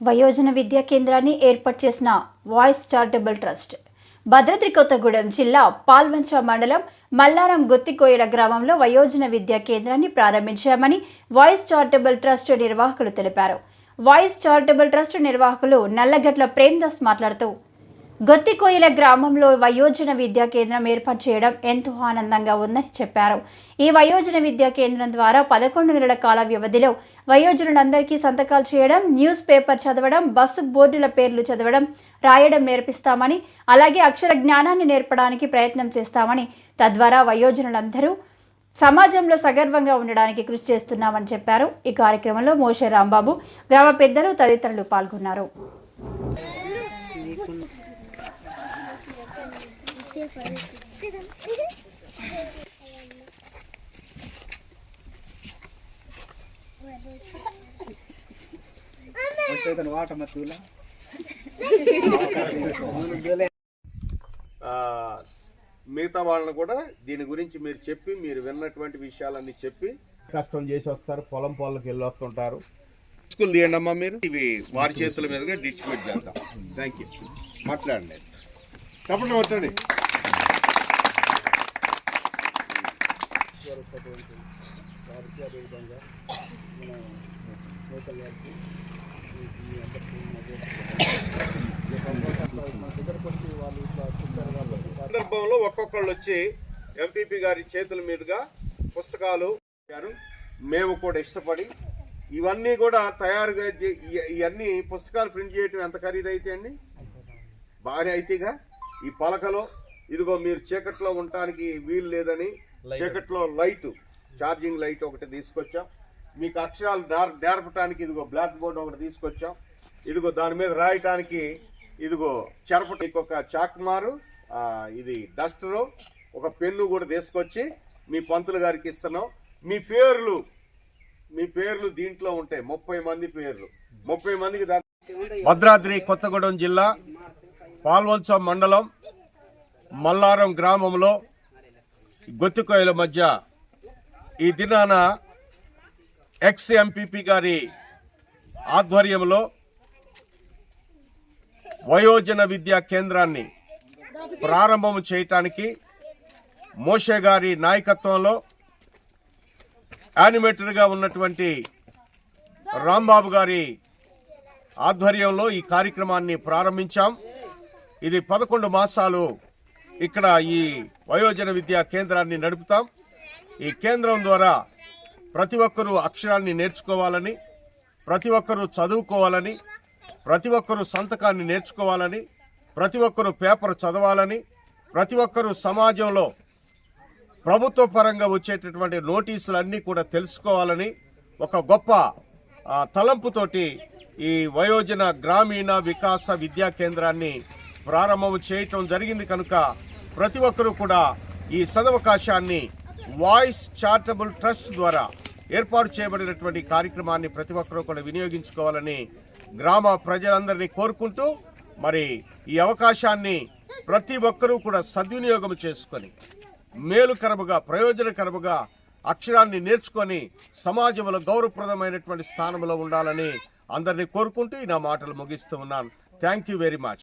వయోజన విద్యా కేంద్రాన్ని ఏర్పాటు చేసిన voice charitable trust. Bhadradri Kothagudem జిల్లా పాల్వంచ మండలం మల్లారం గుత్తికోయల గ్రామంలో వయోజన విద్యా కేంద్రాన్ని ప్రారంభించామని వాయిస్ చారిటబుల్ ట్రస్ట్ నిర్వాహకులు తెలిపారు. వాయిస్ చారిటబుల్ ట్రస్ట్ నిర్వాహకులు నల్లగట్ల ప్రేమ్దాస్ మాట్లాడుతూ గొత్తికోయిల గ్రామంలో వయోజన విద్యా కేంద్రం ఏర్పాటు చేయడం ఎంతో ఆనందంగా ఉందని చెప్పారు. ఈ వయోజన విద్యా కేంద్రం ద్వారా పదకొండు నెలల కాల వ్యవధిలో వయోజనులందరికీ సంతకాలు చేయడం న్యూస్ పేపర్ చదవడం బస్సు బోర్డుల పేర్లు చదవడం రాయడం నేర్పిస్తామని అలాగే అక్షర జ్ఞానాన్ని నేర్పడానికి ప్రయత్నం చేస్తామని తద్వారా వయోజనులందరూ సమాజంలో సగర్వంగా ఉండడానికి కృషి చేస్తున్నామని చెప్పారు. ఈ కార్యక్రమంలో మోషే రాంబాబు గ్రామ పెద్దలు తదితరులు పాల్గొన్నారు. ఆ, మిగతా వాళ్ళని కూడా దీని గురించి మీరు చెప్పి మీరు విన్నటువంటి విషయాలన్నీ చెప్పి కష్టం చేసి వస్తారు పొలం పొలంకి వెళ్ళి వస్తుంటారు. స్కూల్ తీయండి అమ్మా మీరు. ఇవి వారి చేతుల మీదుగా డిస్ట్రిబ్యూట్ చేద్దాం. థ్యాంక్ యూ మాట్లాడండి. తప్పకుండా మాట్లాడండి. సందర్భంలో ఒక్కొక్కళ్ళు వచ్చి ఎంపీపీ గారి చేతుల మీదుగా పుస్తకాలు మేము కూడా ఇష్టపడి ఇవన్నీ కూడా తయారుగా ఇవన్నీ పుస్తకాలు ప్రింట్ చేయటం ఎంత ఖరీదు అండి? బాగానే అయితేగా ఈ పలకలో ఇదిగో మీరు చీకట్లో ఉండటానికి వీలు లేదని చీకట్లో లైట్ ఛార్జింగ్ లైట్ ఒకటి తీసుకొచ్చాం. మీకు అక్షరాలు నేర్- నేర్పటానికి ఇదిగో బ్లాక్ బోర్డ్ ఒకటి తీసుకొచ్చాం. ఇదిగో దాని మీద రాయటానికి ఇదిగో చెరపటికి ఒక చాక్మారు ఆ, ఇది డస్టరు ఒక పెన్ను కూడా తీసుకొచ్చి మీ పంతులు గారికి ఇస్తున్నాం. మీ పేర్లు మీ పేర్లు దీంట్లో ఉంటాయి ముప్పై మంది పేర్లు. ముప్పై మందికి భద్రాద్రి కొత్తగూడెం జిల్లా పాల్వంచ మండలం మల్లారం గ్రామంలో గొత్తికోయల మధ్య ఈ దినాన ఎక్స్ ఎంపీపీ గారి ఆధ్వర్యంలో వయోజన విద్యా కేంద్రాన్ని ప్రారంభం చేయటానికి మోషే గారి నాయకత్వంలో యానిమేటర్గా ఉన్నటువంటి రాంబాబు గారి ఆధ్వర్యంలో ఈ కార్యక్రమాన్ని ప్రారంభించాం. ఇది పదకొండు మాసాలు ఇక్కడ ఈ వయోజన విద్యా కేంద్రాన్ని నడుపుతాం. ఈ కేంద్రం ద్వారా ప్రతి ఒక్కరూ అక్షరాన్ని నేర్చుకోవాలని ప్రతి ఒక్కరూ చదువుకోవాలని ప్రతి ఒక్కరూ సంతకాన్ని నేర్చుకోవాలని ప్రతి ఒక్కరూ పేపర్ చదవాలని ప్రతి ఒక్కరూ సమాజంలో ప్రభుత్వ పరంగా వచ్చేటటువంటి నోటీసులన్నీ కూడా తెలుసుకోవాలని ఒక గొప్ప తలంపుతోటి ఈ వయోజన గ్రామీణ వికాస విద్యా కేంద్రాన్ని ప్రారంభం చేయటం జరిగింది కనుక ప్రతి ఒక్కరూ కూడా ఈ సదవకాశాన్ని వాయిస్ చారిటబుల్ ట్రస్ట్ ద్వారా ఏర్పాటు చేయబడినటువంటి కార్యక్రమాన్ని ప్రతి ఒక్కరూ కూడా వినియోగించుకోవాలని గ్రామ ప్రజలందరినీ కోరుకుంటూ మరి ఈ అవకాశాన్ని ప్రతి ఒక్కరూ కూడా సద్వినియోగం చేసుకొని మేలుకరముగా ప్రయోజనకరముగా అక్షరాన్ని నేర్చుకొని సమాజంలో గౌరవప్రదమైనటువంటి స్థానంలో ఉండాలని అందరినీ కోరుకుంటూ ఈ నా మాటలు ముగిస్తూ ఉన్నాను. Thank you very much